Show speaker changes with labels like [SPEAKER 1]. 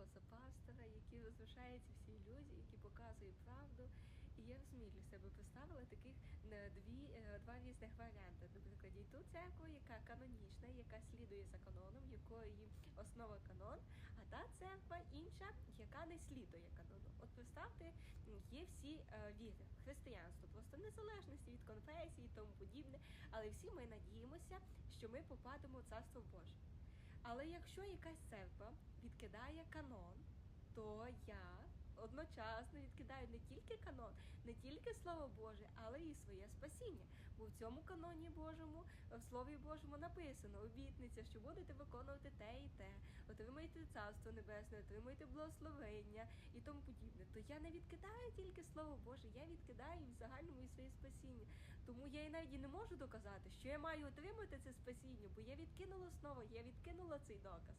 [SPEAKER 1] голоса пастора, який возвишається всій люди, який показує правду. І я розумію для себе поставила таких дві е, два різних варіанти. Наприклад, і ту церкву, яка канонічна, яка слідує за каноном, якої основа канон, а та церква інша, яка не слідує канону. От представте, є всі е, віри, християнство, просто незалежності від конфесії і тому подібне. Але всі ми надіємося, що ми попадемо в царство Боже. Але якщо якась церква відкидає канон, то я одночасно відкидаю не тільки канон, не тільки слово Боже, але і своє спасіння. Бо в цьому каноні Божому, в Слові Божому написано обітниця, що будете виконувати те і те, отримаєте царство небесне, отримаєте благословення і тому подібне. То я не відкидаю тільки слово Боже, я відкидаю в загальному і своє спасіння. Тому я і навіть не можу доказати, що я маю отримати це спасіння, бо я відкинула знову, я відкинула цей доказ.